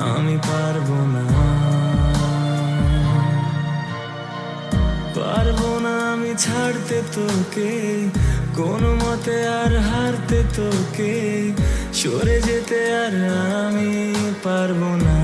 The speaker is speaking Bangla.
আমি পারব না। পারব না আমি ছাড়তে তোকে, কোনো মতে আর হারতে তোকে, সরে যেতে আর আমি পারব না।